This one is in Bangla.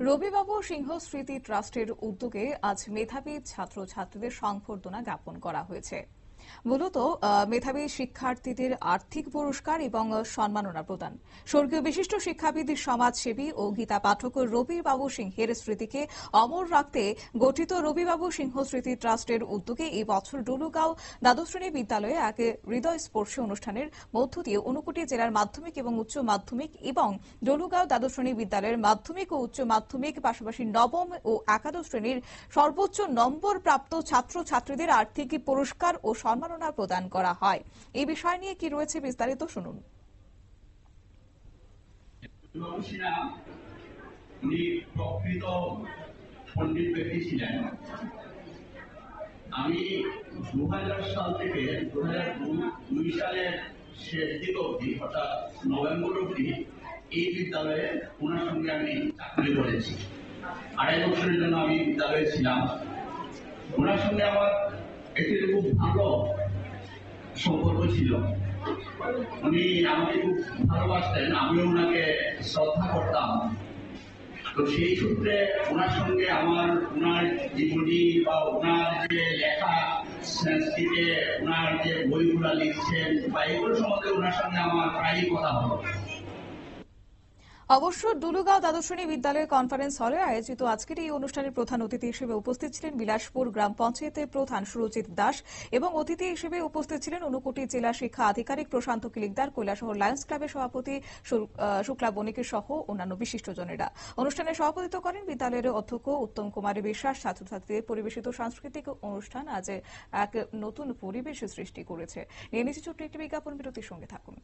রবিবাবু সিংহ স্মৃতি ট্রাস্টের উদ্যোগে আজ মেধাবী ছাত্রছাত্রীদের সংবর্ধনা জ্ঞাপন করা হয়েছে। মূলত মেধাবী শিক্ষার্থীদের আর্থিক পুরস্কার এবং সম্মাননা প্রদান। স্বর্গীয় বিশিষ্ট শিক্ষাবিদ, সমাজসেবী ও গীতা পাঠক রবিবাবু সিংহের স্মৃতিকে অমর রাখতে গঠিত রবিবাবু সিংহ স্মৃতি ট্রাস্টের উদ্যোগে এই বছর ডুলুগাঁও দ্বাদশ শ্রেণি বিদ্যালয়ে এক হৃদয় স্পর্শী অনুষ্ঠানের মধ্য দিয়ে ঊনকোটি জেলার মাধ্যমিক এবং উচ্চ মাধ্যমিক এবং ডলুগাঁও দ্বাদশ শ্রেণি বিদ্যালয়ের মাধ্যমিক ও উচ্চ মাধ্যমিক পাশাপাশি নবম ও একাদশ শ্রেণির সর্বোচ্চ নম্বর প্রাপ্ত ছাত্রছাত্রীদের আর্থিক পুরস্কার ও সম্মাননা প্রদান করা হয়। এই বিষয় নিয়ে কি রয়েছে বিস্তারিত শুনুন। আমি দু হাজার সাল থেকে দু দুই সালের শেষ দিক অবধি, অর্থাৎ নভেম্বর অবধি, এই বিদ্যালয়ে ওনার সঙ্গে আমি চাকরি করেছি। আড়াই বছরের জন্য আমি বিদ্যালয়ে ছিলাম। ওনার সঙ্গে আমার একটি খুব ভালো সম্পর্ক ছিল উনি আমাকে খুব ভালোবাসতেন, আমিও ওনাকে শ্রদ্ধা করতাম। তো সেই সূত্রে ওনার সঙ্গে আমার ওনার জীবনী বা ওনার যে লেখা, সংস্কৃতে ওনার যে বইগুলা লিখছেন বা এগুলো সম্বন্ধে ওনার সঙ্গে আমার প্রায়ই কথা হলো অবশ্য ডুলুগাঁও দ্বাদশ শ্রেণি বিদ্যালয়ের কনফারেন্স হলে আয়োজিত আজকের এই অনুষ্ঠানের প্রধান অতিথি হিসেবে উপস্থিত ছিলেন বিলাসপুর গ্রাম পঞ্চায়েতের প্রধান সুরজিৎ দাস এবং অতিথি হিসেবে উপস্থিত ছিলেন ঊনকোটি জেলা শিক্ষা আধিকারিক প্রশান্ত কিলিকদার, কৈলাসহর লায়ন্স ক্লাবের সভাপতি শুক্লা বণিকের সহ অন্যান্য বিশিষ্টজনেরা। অনুষ্ঠানে সভাপতিত্ব করেন বিদ্যালয়ের অধ্যক্ষ উত্তম কুমার বিশ্বাস। ছাত্রছাত্রীদের পরিবেশিত সাংস্কৃতিক অনুষ্ঠান আজ এক নতুন পরিবেশ সৃষ্টি করেছে। ছোট্ট একটি বিজ্ঞাপন বিরতির সঙ্গে থাকুন।